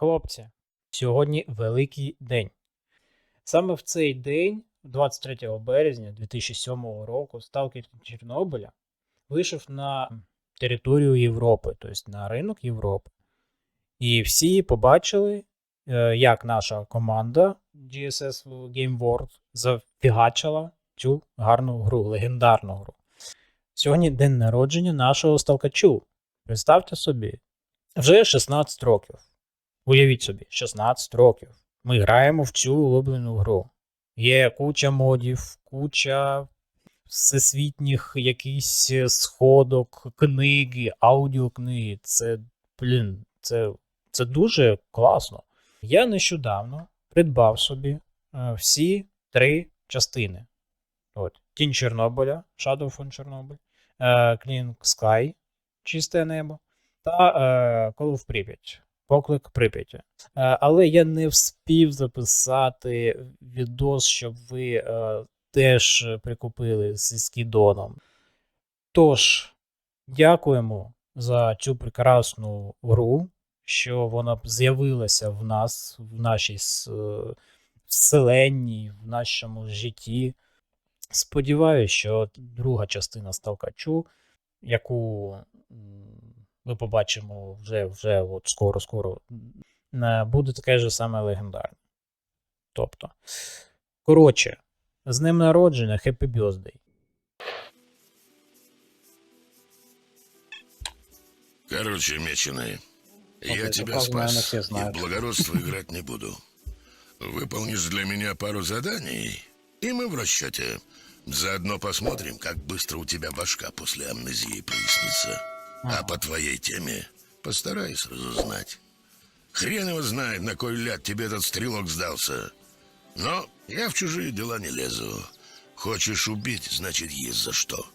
Хлопці, сьогодні великий день. Саме в цей день, 23 березня 2007 року, сталкер Чорнобиля вийшов на територію Європи, тобто на ринок Європи. І всі побачили, е, як наша команда GSS Game World зафігачила цю гарну гру, легендарну гру. Сьогодні день народження нашого сталкачу. Представте собі, вже 16 років. Уявіть собі, 16 років. Ми граємо в цю улюблену гру. Є куча модів, куча всесвітніх якісь сходок, книги, аудіокниги. Це, блін, це, це дуже класно. Я нещодавно придбав собі е, всі три частини. От, Тінь Чорнобиля, Shadow from Чорнобиль, е, Clean Sky, Чисте небо, та е, Call of Pripyat, Поклик Прип'яті. Е, але я не вспів записати відос, щоб ви е, теж прикупили зі скідоном. Тож, дякуємо за цю прекрасну гру, що вона з'явилася в нас, в нашій е, в нашому житті. Сподіваюся, що друга частина Сталкачу, яку ми побачимо вже, вже от скоро-скоро, е, буде таке ж саме легендарне. Тобто, коротше, з ним народження, Happy Birthday. Короче, меченый, я это тебя фразу, наверное, спас все и в знают. благородство играть не буду. Выполнишь для меня пару заданий, и мы в расчете. Заодно посмотрим, как быстро у тебя башка после амнезии прояснится. А по твоей теме постараюсь разузнать. Хрен его знает, на кой ляд тебе этот стрелок сдался. Но я в чужие дела не лезу. Хочешь убить, значит, есть за что.